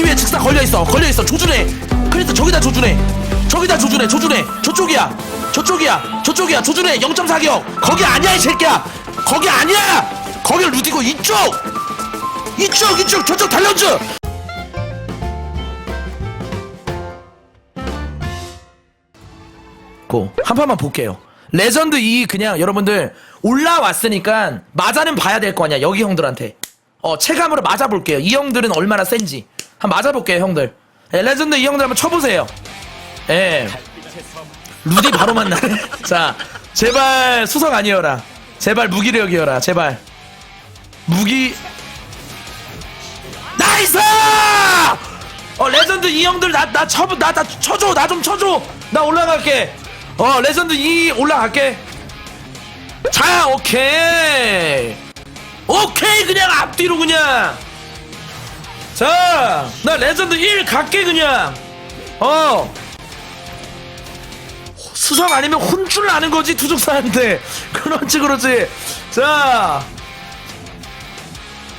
머리 위에 즉사 걸려있어. 걸려있어. 조준해. 크리스 저기다 조준해. 저기다 조준해. 조준해. 저쪽이야. 저쪽이야. 저쪽이야. 조준해. 0.4격. 거기 아니야 이 새끼야. 거기 아니야. 거기 루디고 이쪽. 이쪽 이쪽 저쪽 달려줘. 고. 한 판만 볼게요. 레전드 2 그냥 여러분들 올라왔으니까 맞아는 봐야 될 거 아니야 여기 형들한테. 어 체감으로 맞아볼게요. 이 형들은 얼마나 센지 한번 맞아볼게요 형들. 예, 레전드 이 형들 한번 쳐보세요. 예. 루디 바로 만나네. 자 제발 수성 아니어라. 제발 무기력이어라. 제발 무기. 나이스! 어 레전드 이 형들 나 나쳐나나 쳐줘 나 좀 쳐줘 나 올라갈게 어 레전드 2 올라갈게 자 오케이 오케이 그냥 앞뒤로 그냥 자 나 레전드 1 갈게 그냥 어 수성 아니면 혼줄 나는 거지 투족사한테 그렇지 그렇지 자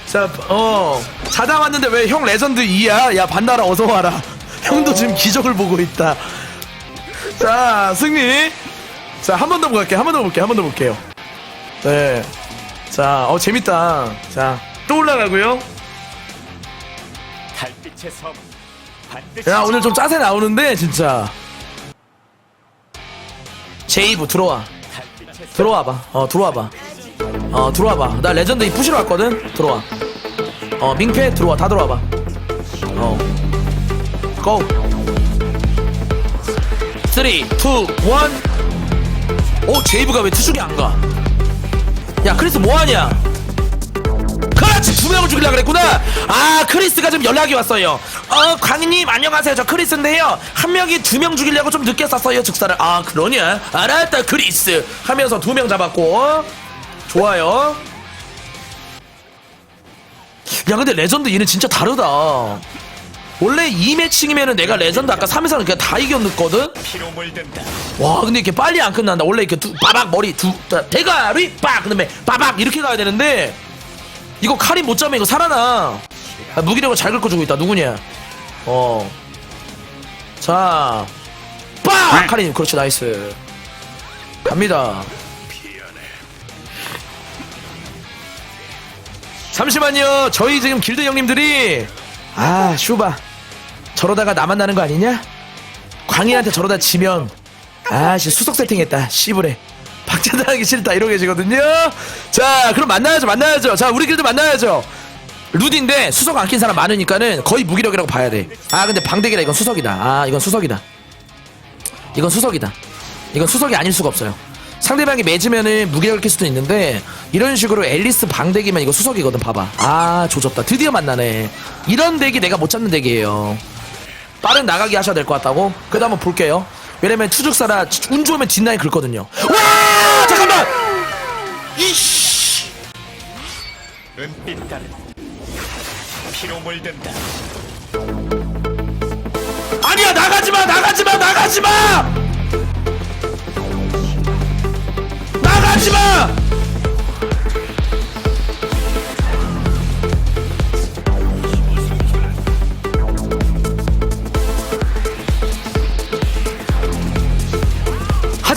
자, 어, 자다 왔는데 왜 형 레전드 2야? 야, 반나라 어서 와라. 형도 지금 기적을 보고 있다. 자, 승리. 자, 한 번 더 볼게. 한 번 더 볼게. 한 번 더 볼게요. 네. 자, 어, 재밌다. 자, 또 올라가고요. 달빛의 섬 반드시 야, 오늘 좀 짜세 나오는데, 진짜. 제이브 들어와. 달빛의 섬 들어와봐. 어, 들어와봐. 어, 들어와봐. 나 레전드 2 푸시러 왔거든? 들어와. 어, 민폐 들어와. 다 들어와봐. 어. 고! 3, 2, 1. 오, 제이브가 왜 투숙이 안 가? 야, 크리스 뭐하냐? 그렇지! 두 명을 죽이려고 그랬구나! 아, 크리스가 좀 연락이 왔어요. 어, 광희님, 안녕하세요. 저 크리스인데요. 한 명이 두 명 죽이려고 좀 늦게 쐈어요, 즉사를. 아, 그러냐? 알았다, 크리스. 하면서 두 명 잡았고. 어? 좋아요. 야, 근데 레전드 얘는 진짜 다르다. 원래 이 매칭이면은 내가 레전드 아까 3에서는 그냥 다 이겼거든? 피로 물든다 와 근데 이렇게 빨리 안 끝난다 원래 이렇게 두, 바박 머리 두 자, 대가리 빡 그다음에 바박 이렇게 가야 되는데 이거 칼이 못 잡으면 이거 살아나. 아, 무기력을 잘 긁어주고 있다. 누구냐? 어자. 빡! 카린 그렇지 나이스. 갑니다. 잠시만요. 저희 지금 길드 형님들이 아 슈바. 저러다가 나 만 나는 거 아니냐? 광희한테 저러다 지면 아씨 수석 세팅했다. 씨부래 박제당하기 싫다. 이러고 계시거든요. 자 그럼 만나야죠 만나야죠. 자 우리끼리도 만나야죠. 루디인데 수석 안 낀 사람 많으니까는 거의 무기력이라고 봐야 돼 아 근데 방대기라 이건 수석이다. 아 이건 수석이다. 이건 수석이다. 이건 수석이 아닐 수가 없어요. 상대방이 맺으면은 무기력을 낄 수도 있는데 이런 식으로 앨리스 방대기면 이거 수석이거든 봐봐. 아 조졌다. 드디어 만나네. 이런 덱이 내가 못 잡는 덱이에요. 빠른 나가기 하셔야 될 것 같다고? 그래도 한번 볼게요. 왜냐면 추적사라 운 좋으면 뒷라인 긁거든요. 이씨! 은빛 달은 피로 물든다 아니야! 나가지 마! 나가지 마! 나가지 마! 나가지 마!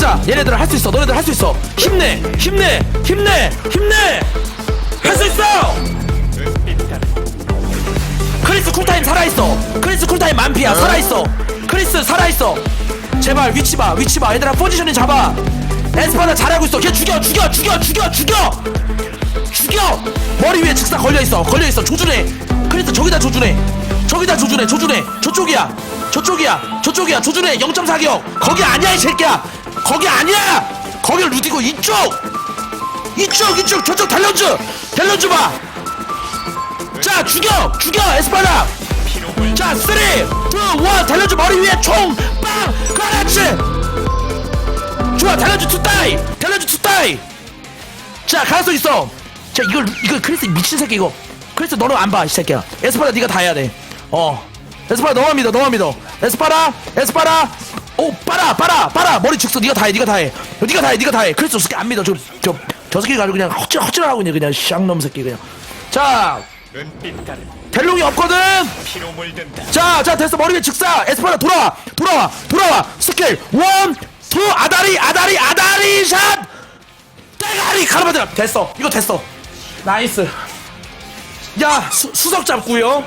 하자! 얘네들 할 수 있어! 너네들 할 수 있어! 힘내! 힘내! 힘내! 힘내! 할 수 있어! 크리스 쿨타임 살아있어. 크리스 쿨타임 만피야. 살아있어. 크리스 살아있어. 제발 위치 봐 위치 봐. 얘들아 포지션이 잡아. 에스파나 잘하고 있어. 걔 죽여 죽여 죽여 죽여 죽여! 죽여! 머리 위에 즉사 걸려있어. 걸려있어. 조준해. 크리스 저기다 조준해. 저기다 조준해. 조준해. 저쪽이야. 저쪽이야. 저쪽이야. 조준해. 0.4격. 거기 아니야 이 새끼야 거기 아니야! 거기 루디고 이쪽! 이쪽 이쪽 저쪽 달려줘 달려줘 봐! 자 죽여! 죽여 물자 3, 2, 1 달려줘 머리 위에 총 빵! 그렇지! 좋아 달려줘 투다이! 달려줘 투다이! 자 가능성 있어! 자 이걸 이거 크리스 미친 새끼 이거. 크리스 너는 안봐이 새끼야. 에스파라 네가 다 해야 돼어. 에스파라 너만 믿어 너만 믿어. 에스파라 에스파라 오 빨아 빨아 빨아 머리 죽서 네가 다해 네가 다해 네가 다해 네가 다해 저 새끼 안 믿어 저저 저 새끼 가지고 그냥 헛질 헛질 하고 있네 그냥 쌍놈 새끼 그냥 자 은빛 달은 델롱이 없거든 피로 물든다. 자, 자, 됐어. 머리 위에 즉사. 에스파라 돌아와. 돌아와. 돌아와. 스킬. 원, 투, 아다리, 아다리, 아다리 샷. 대가리 가르마드라. 됐어. 이거 됐어. 나이스. 야, 수, 수석 잡고요.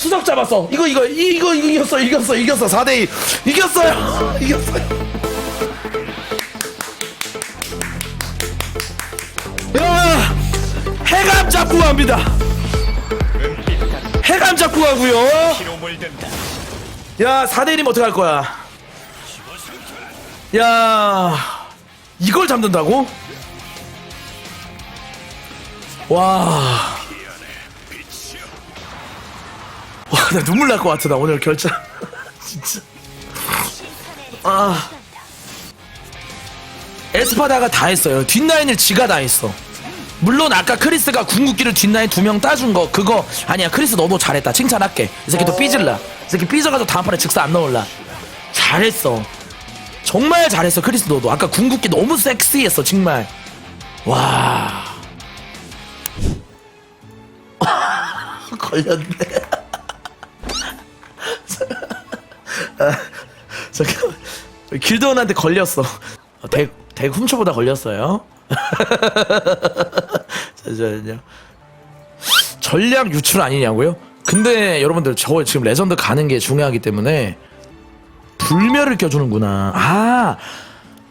수석 잡았어. 이거 이거 이- 이거 이겼어. 이겼어. 이겼어. 4대 2. 이겼어요. 이겼어요. 야, 해감 잡고 갑니다. 해감 잡고 가고요. 야, 4대1이면 어떡할 거야? 야, 이걸 잡는다고? 와. 와, 나 눈물 날 것 같아, 나 오늘 결정. 진짜. 아. 에스파다가 다 했어요. 뒷라인을 지가 다 했어. 물론 아까 크리스가 궁극기를 뒷라인 두 명 따준 거 그거 아니야 크리스 너도 잘했다 칭찬할게 이 새끼 또 삐질라 이 새끼 삐져가지고 다음 판에 즉사 안 넣을라 잘했어 정말 잘했어 크리스 너도 아까 궁극기 너무 섹시했어 정말 와 걸렸네 길드원한테 걸렸어 어, 대, 대 훔쳐보다 걸렸어요 잠시만요. 전략 유출 아니냐고요? 근데 여러분들 저 지금 레전드 가는 게 중요하기 때문에 불멸을 껴주는구나. 아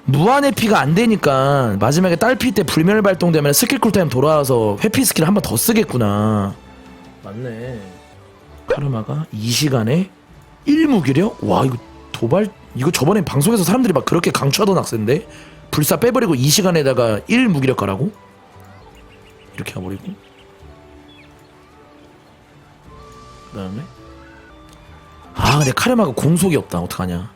무한의 피가 안 되니까 마지막에 딸피 때 불멸 발동되면 스킬 쿨타임 돌아와서 회피 스킬 한 번 더 쓰겠구나. 맞네. 카르마가 이 시간에 1무기력? 와 이거 도발? 이거 저번에 방송에서 사람들이 막 그렇게 강추하던 학생인데? 불사 빼버리고 이 시간에다가 1 무기력 가라고? 이렇게 해버리고. 그 다음에? 아 근데 카르마가 공속이 없다. 어떡하냐.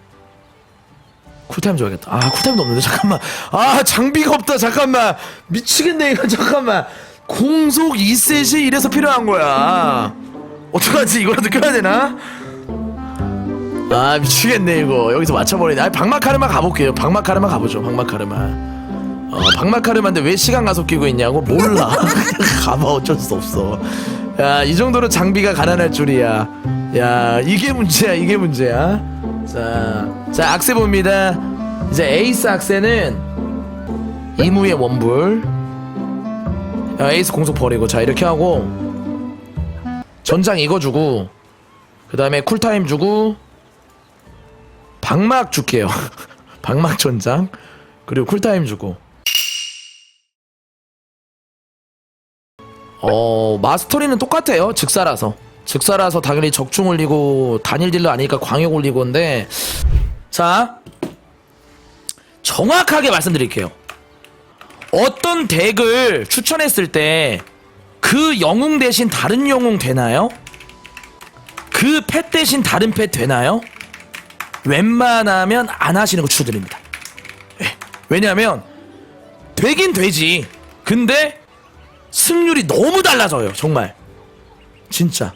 쿨타임 줘야겠다. 아 쿨타임도 없는데? 잠깐만. 아 장비가 없다. 잠깐만. 미치겠네 이거. 잠깐만. 공속 2셋이 이래서 필요한 거야. 어떡하지? 이거라도 껴야 되나? 아 미치겠네 이거. 여기서 맞춰버리네. 아 박마 카르마 가볼게요. 박마 카르마 가보죠 박마 카르마. 어 박마 카르마인데 왜 시간 가속 끼고 있냐고? 몰라. 가봐 어쩔 수 없어. 야 이 정도로 장비가 가난할 줄이야. 야 이게 문제야 이게 문제야. 자, 자 악세 봅니다. 이제 에이스 악세는 이무의 원불. 야, 에이스 공속 버리고 자 이렇게 하고 전장 이거 주고 그 다음에 쿨타임 주고 방막 줄게요. 방막 전장 그리고 쿨타임 주고. 어 마스터리는 똑같아요. 즉사라서 즉사라서 당연히 적중 올리고 단일 딜러 아니니까 광역 올리고인데 자 정확하게 말씀드릴게요. 어떤 덱을 추천했을 때 그 영웅 대신 다른 영웅 되나요? 그 펫 대신 다른 펫 되나요? 웬만하면 안 하시는 거 추천드립니다. 예. 왜냐하면 되긴 되지. 근데 승률이 너무 달라져요. 정말. 진짜.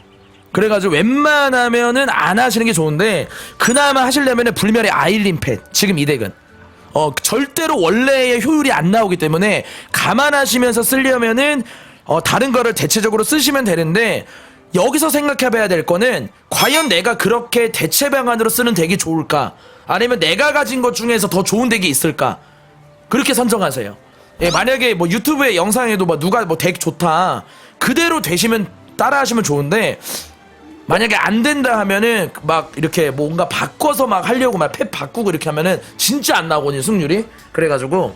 그래가지고 웬만하면은 안 하시는 게 좋은데 그나마 하시려면은 불멸의 아일린 펫 지금 이 덱은 어 절대로 원래의 효율이 안 나오기 때문에 감안하시면서 쓰려면은 어 다른 거를 대체적으로 쓰시면 되는데 여기서 생각해봐야 될 거는 과연 내가 그렇게 대체 방안으로 쓰는 덱이 좋을까? 아니면 내가 가진 것 중에서 더 좋은 덱이 있을까? 그렇게 선정하세요. 예, 만약에 뭐 유튜브에 영상에도 뭐 누가 뭐 덱 좋다 그대로 되시면 따라하시면 좋은데 만약에 안 된다 하면은 막 이렇게 뭔가 바꿔서 막 하려고 막펫 바꾸고 이렇게 하면은 진짜 안 나오거든요 승률이. 그래가지고